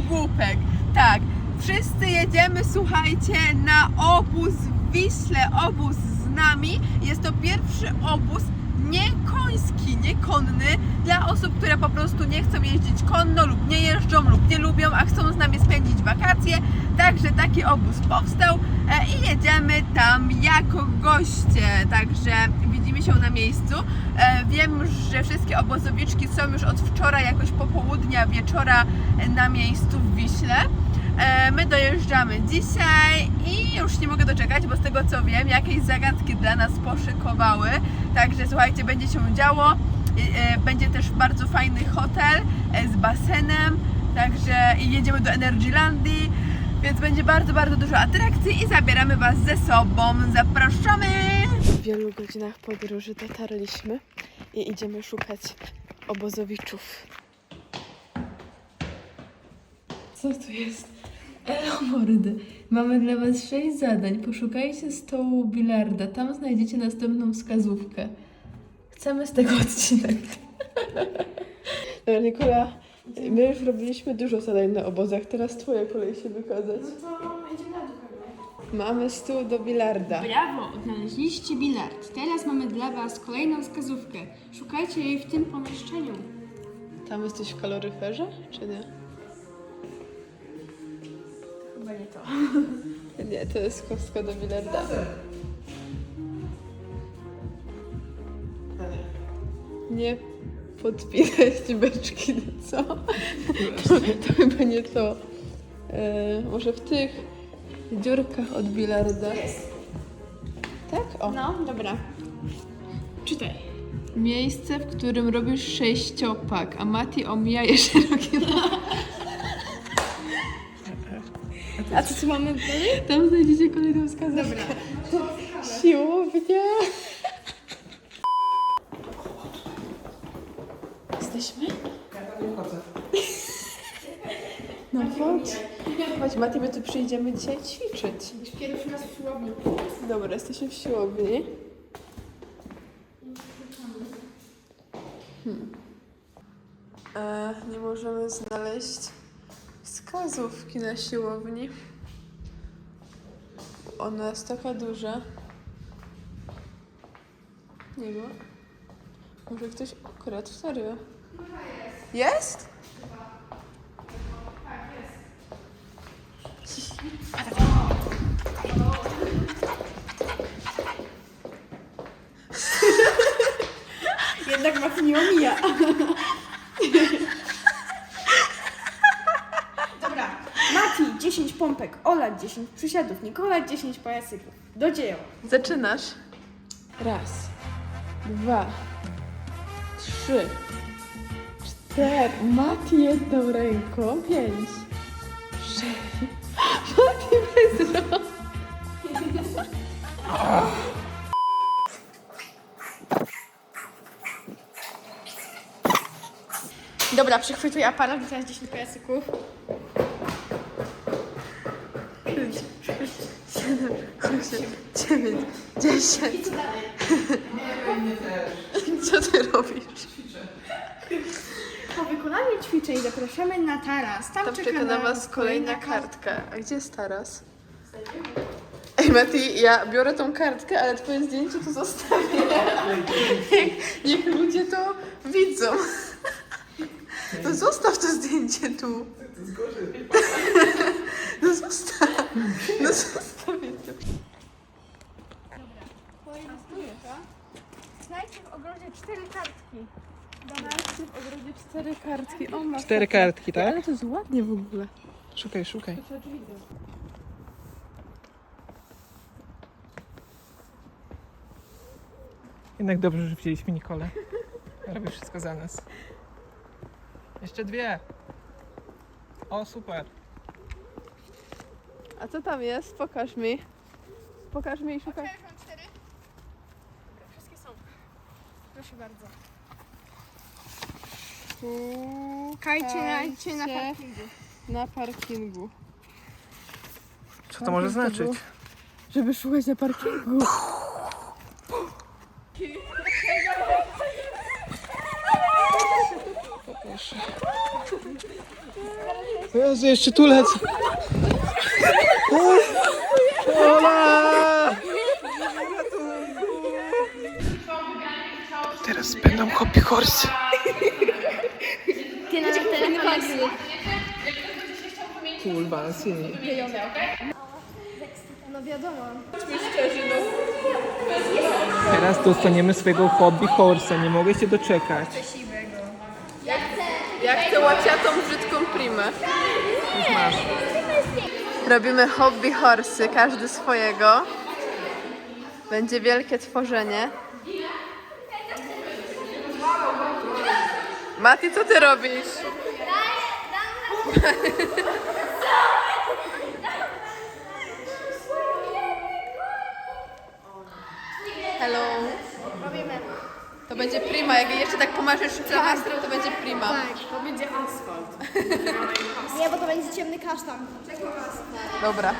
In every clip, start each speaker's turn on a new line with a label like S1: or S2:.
S1: głupek. Tak, wszyscy jedziemy, słuchajcie, na obóz w Wiśle, obóz z nami. Jest to pierwszy obóz nie koński, nie konny, dla osób, które po prostu nie chcą jeździć konno lub nie jeżdżą lub nie lubią, a chcą z nami spędzić wakacje. Także taki obóz powstał e, tam jako goście. Także widzimy się na miejscu. E, Wiem, że wszystkie obozowiczki są już od wczoraj, jakoś popołudnia, wieczora na miejscu w Wiśle. E, My dojeżdżamy dzisiaj i już nie mogę doczekać, bo z tego co wiem, jakieś zagadki dla nas poszykowały. Także słuchajcie, będzie się działo. E, Będzie też bardzo fajny hotel z basenem. Także jedziemy do Energylandii, więc będzie bardzo, bardzo dużo atrakcji i zabieramy Was ze sobą. Zapraszamy!
S2: W wielu godzinach podróży dotarliśmy i idziemy szukać obozowiczów. Co tu jest?
S3: Elo mordy, mamy dla Was sześć zadań. Poszukajcie stołu bilarda, tam znajdziecie następną wskazówkę. Chcemy z tego odcinek.
S2: Dobra, Nikola, my już robiliśmy dużo zadań na obozach, teraz twoja kolej się wykazać.
S4: No to idziemy na dół pewnie.
S2: Mamy stół do bilarda.
S4: Brawo, odnaleźliście bilard. Teraz mamy dla Was kolejną wskazówkę. Szukajcie jej w tym pomieszczeniu.
S2: Tam jesteś w kaloryferze, czy nie?
S4: Chyba nie to.
S2: Nie, to jest kostka do bilarda. Nie podpinać beczki, no co? To, to chyba nie to. E, może w tych dziurkach od bilarda. Tak? O.
S4: No, dobra. Czytaj.
S3: Miejsce, w którym robisz sześciopak, a Mati omija je szerokie.
S4: A co tu mamy dalej?
S3: Tam znajdziecie kolejną wskazówkę.
S4: Dobra.
S2: Siłownia. Jesteśmy? No chodź. Chodź, Mati, my tu przyjdziemy dzisiaj ćwiczyć.
S4: Pierwszy raz w siłowni.
S2: Dobra, jesteśmy w siłowni. Hmm. E, nie możemy znaleźć wskazówki na siłowni. Ona jest taka duża. Nie ma. Może ktoś ukradł, serio? Jest?
S4: Jednak was nie omija. Dobra. Mati 10 pompek, Ola 10 przysiadów, Nikola 10 pajacyków. Do dzieła.
S2: Zaczynasz. Raz, dwa, trzy, cztery. Mati jedną ręką. Pięć, sześć. Mati bez rąk.
S4: Dobra, przychwytuję aparat teraz 10 pajacyków.
S2: Siedem, osiem, dziewięć, dziesięć. Co ty robisz?
S4: Po wykonaniu ćwiczeń zapraszamy na taras. Tam,
S2: Tam czeka na was kolejna kartka. A gdzie jest taras? Ej Mati, ja biorę tą kartkę, ale twoje zdjęcie tu zostawię. Niech, niech ludzie to widzą. No zostaw to zdjęcie tu. No zostaw. No zostaw je tu.
S4: Znajdźcie w ogrodzie cztery kartki.
S2: W ogrodzie cztery kartki. O, masz
S5: Cztery kartki, tak?
S2: Ale to jest ładnie w ogóle.
S5: Szukaj, szukaj. Jednak dobrze, że wzięliśmy Nikolę. Robi wszystko za nas. Jeszcze dwie. O, super.
S2: A co tam jest? Pokaż mi. Pokaż mi i szukaj.
S4: mam cztery. Wszystkie są. Proszę bardzo. Kajcie na, idźcie na parkingu.
S2: na parkingu.
S5: Co to może znaczyć?
S2: Żeby szukać na parkingu.
S6: Jezu, jeszcze tu lecę. Ola! Teraz będą hobby horsy.
S4: Ty na telefon.
S6: Cool Bansini.
S4: No wiadomo.
S6: Teraz dostaniemy swojego hobby horsa. Nie mogę się doczekać.
S2: Ja chcę łaciatą, brzydką primę.
S6: Już masz.
S2: Robimy hobby horsy, każdy swojego. Będzie wielkie tworzenie. Mati, co ty robisz? Hello. To będzie prima, jak jeszcze tak pomarzysz plastrem, to będzie prima.
S4: To będzie asfalt. Nie, bo to będzie ciemny kasztan.
S2: Dobra.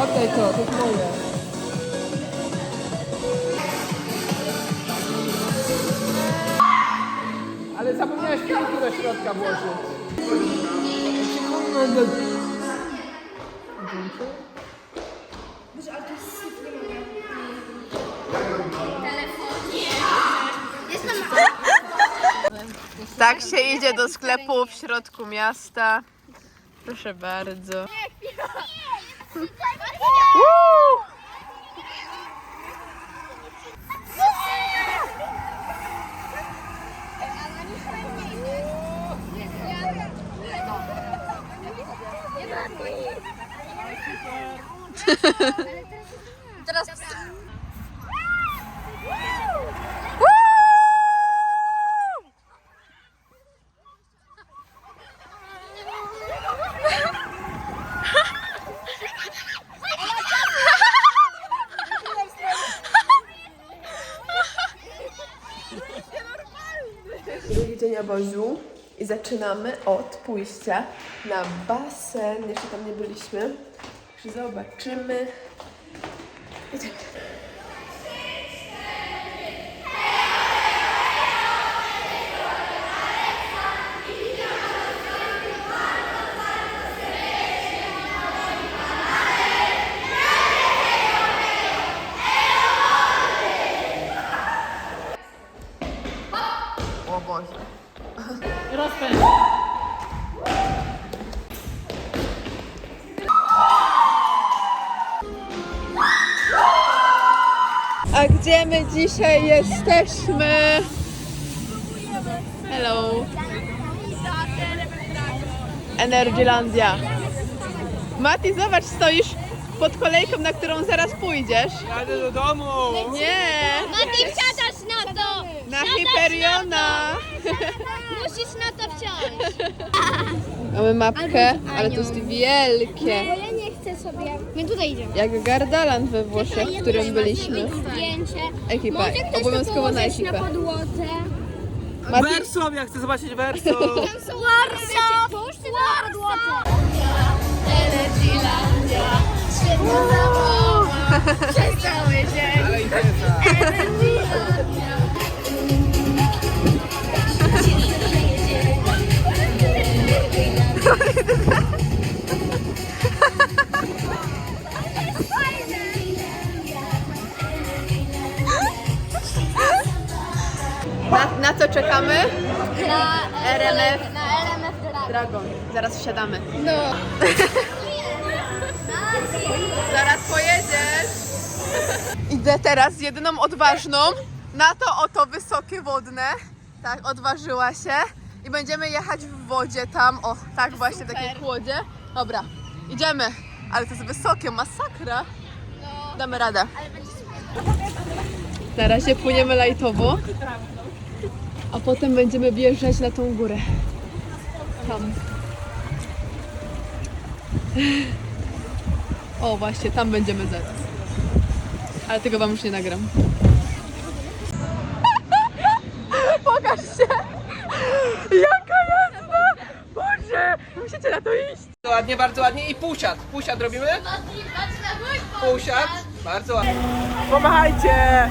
S6: Oddaj to, to jest moje. Ale zapomniałeś filtru do środka włożyć.
S2: Tak się idzie do sklepu w środku miasta. Proszę bardzo. Ha ha ha. Drugi dzień obozu i zaczynamy od pójścia na basen. Jeszcze tam nie byliśmy. Zobaczymy. Idziemy. O Boże. A gdzie my dzisiaj jesteśmy? Hello. Energylandia. Mati, zobacz, stoisz pod kolejką, na którą zaraz pójdziesz.
S6: Jadę do domu!
S2: Nie,
S7: Mati, wsiadasz na to!
S2: na Hyperiona.
S7: Musisz na to wsiąść.
S2: Mamy mapkę, ale to jest wielkie.
S7: Ja nie chcę sobie. My tutaj idziemy.
S2: Jak Gardaland we Włoszech, w którym byliśmy.
S7: Zdjęcie.
S2: Ekipa,
S7: Może ktoś
S2: obowiązkowo
S7: to
S2: na
S7: położyć
S2: ekipę.
S7: na podłodze.
S2: Mati,
S6: ja chcę zobaczyć Wersow!
S7: Warsaw! Połóż ty na podłodze. Energylandia. Świetna zabawa. Przez cały dzień.
S6: Ale impreza.
S2: Czekamy?
S7: Na
S2: RMF.
S7: Na RMF Dragon.
S2: Dragon. Zaraz wsiadamy. No. Zaraz pojedziesz. Idę teraz z jedyną odważną na to oto wysokie wodne. Tak, odważyła się. I będziemy jechać w wodzie tam, o, tak właśnie, takiej kłodzie. Dobra, idziemy. Ale to jest wysokie, masakra. Damy radę. Na razie płyniemy lajtowo, a potem będziemy wjeżdżać na tą górę. Tam. O, właśnie, tam będziemy zaraz. Ale tego wam już nie nagram. Pokażcie! Jaka jazda! Boże! Musicie na to iść!
S6: Ładnie, bardzo ładnie i półsiad. Półsiad robimy? Półsiad. Bardzo ładnie. Pomachajcie!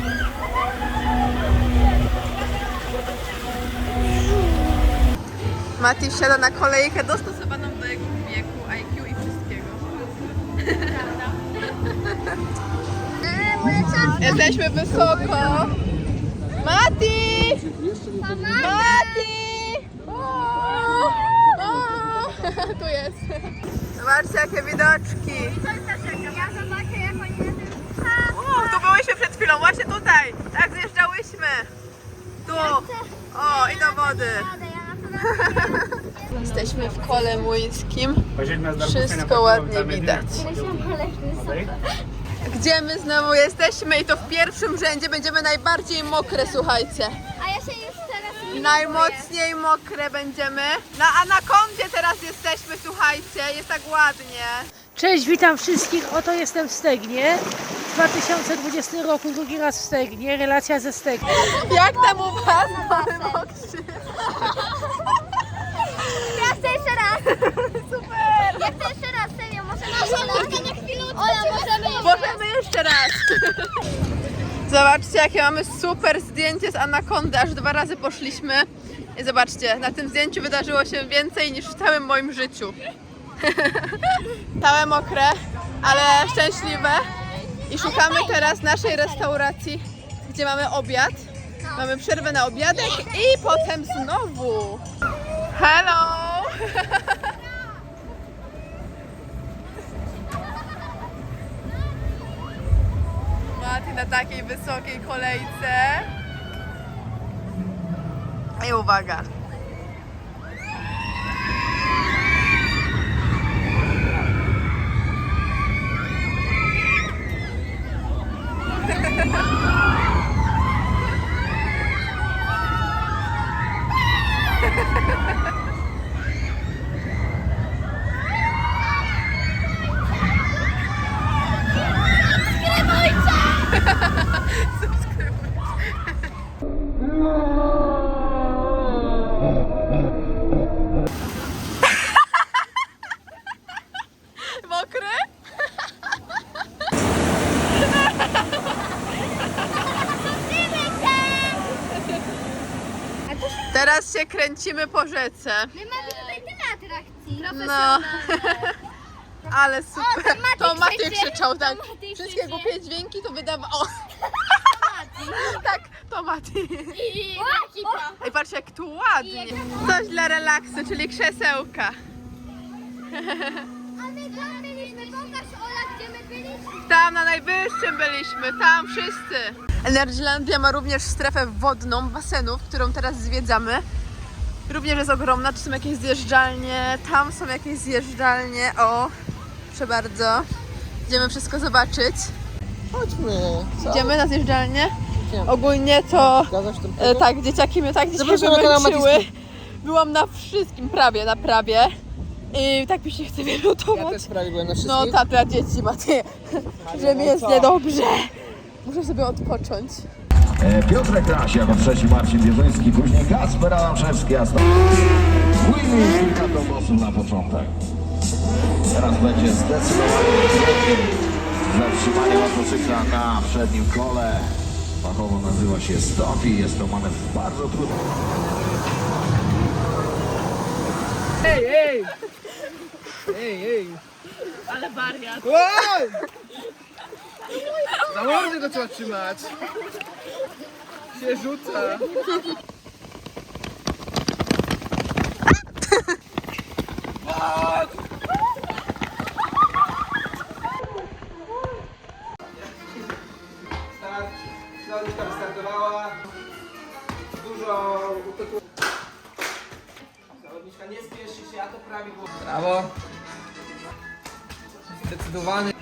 S2: Mati wsiada na kolejkę dostosowaną do jego wieku, IQ i wszystkiego. Jesteśmy wysoko. Mati! Mati! O! O! Tu jest. Zobaczcie jakie widoczki.
S7: Ja zobaczę jak oni
S2: O, tu byłyśmy przed chwilą, właśnie tutaj. Tak zjeżdżałyśmy. Tu. O, i do wody. Jesteśmy w kole młyńskim. Wszystko ładnie widać. Gdzie my znowu jesteśmy i to w pierwszym rzędzie będziemy najbardziej mokre, słuchajcie.
S7: A ja się już teraz nie
S2: Najmocniej mokre będziemy. Na Anakondzie teraz jesteśmy, słuchajcie, jest tak ładnie.
S8: Cześć, witam wszystkich. Oto jestem w Stegnie. W 2020 roku drugi raz w Stegnie. Relacja ze Stegnie.
S2: Jak tam u was? Mamy mokrzy.
S7: Ja chcę jeszcze raz. Super. Ja chcę jeszcze raz, serio. Możemy jeszcze na chwilę. Ola, możemy jeszcze
S2: Możemy jeszcze raz. Zobaczcie, jakie mamy super zdjęcie z Anakondy. Aż dwa razy poszliśmy. I zobaczcie, na tym zdjęciu wydarzyło się więcej niż w całym moim życiu. Całe mokre, ale szczęśliwe. I szukamy teraz naszej restauracji, gdzie mamy obiad. Mamy przerwę na obiadek i potem znowu. Hello! na takiej wysokiej kolejce. I uwaga. Teraz się kręcimy po rzece.
S7: My mamy tutaj tyle atrakcji.
S2: No. Ale super.
S7: Mati
S2: To
S7: krzyczy.
S2: krzyczał, tak.
S7: To Mati
S2: Wszystkie
S7: krzyczy.
S2: głupie dźwięki to wydawało. O! Tak, to Mati.
S7: I
S2: I patrz jak tu ładnie. Coś dla relaksu, czyli krzesełka.
S7: A my tam byliśmy. Pokaż byliśmy.
S2: Tam na najwyższym byliśmy, tam wszyscy. Energylandia ma również strefę wodną, basenów, którą teraz zwiedzamy. Również jest ogromna, tu są jakieś zjeżdżalnie, tam są jakieś zjeżdżalnie, o, proszę bardzo. Idziemy wszystko zobaczyć.
S6: Chodźmy.
S2: Idziemy na zjeżdżalnię. Ogólnie to, e, tak, dzieciaki mnie tak dzisiaj wymęczyły. Byłam na wszystkim, prawie, na prawie. I tak mi się chce
S6: Ja
S2: wylutować.
S6: też prawie byłem na
S2: No
S6: wszystkich.
S2: tata, dzieci, Maty, że mi jest niedobrze. Muszę sobie odpocząć.
S9: E, Piotrek Raś jako trzeci Marcin Wierzyński, później Kasper Adamczewski, a stąd Willy kilka dogłosów na początek. Teraz będzie zdecydowanie trudniej zatrzymanie motocykla na przednim kole. Fachowo nazywa się stopi, jest to manewr bardzo trudny.
S6: Ej, ej! Ej, ej! Ale wariat! Za mordę go trzeba trzymać! Się rzuca! Start. Klaudiuszka wystartowała. Dużo utyku. Zawodniczka nie spieszy się, a to prawie było. Brawo. Zdecydowany.